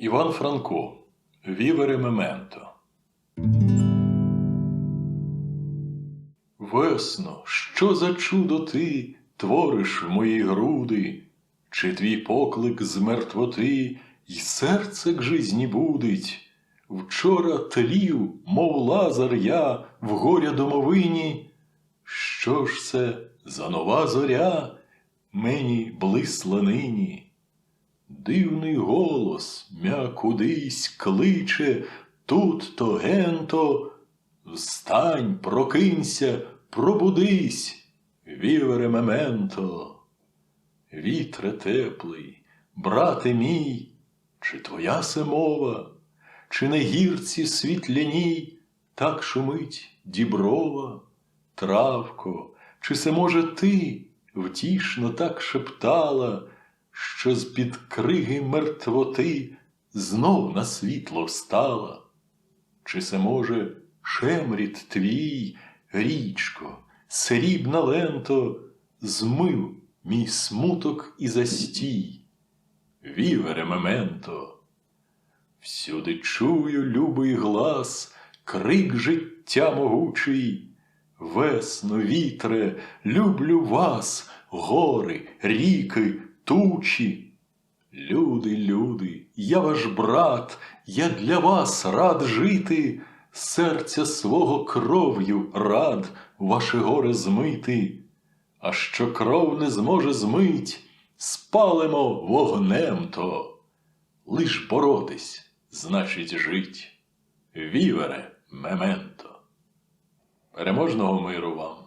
Іван Франко Вівере Мементо. Весно, що за чудо ти твориш в мої груди, чи твій поклик з мертвоти й серце к жизні будить? Вчора тлів, мов лазар я в горя домовині. Що ж це за нова зоря мені блисла нині? Дивний голос м'я кудись кличе, тут то генто. Встань, прокинься, пробудись, вівере мементо. Вітре теплий, брате мій, чи твоя се мова, чи на гірці світляній так шумить діброва, травко, чи се може ти втішно так шептала, що з-під криги мертвоти знов на світло встала? Чи се може шемріт твій, річко, срібна ленто, змив мій смуток і застій? Вівере мементо, всюди чую любий глас, крик життя могучий. Весно, вітре, люблю вас, гори, ріки, тучі. Люди, люди, я ваш брат, я для вас рад жити, серця свого кров'ю рад ваше горе змити. А що кров не зможе змить, спалимо вогнем то. Лиш боротись, значить жить. Вівере, мементо. Переможного миру вам!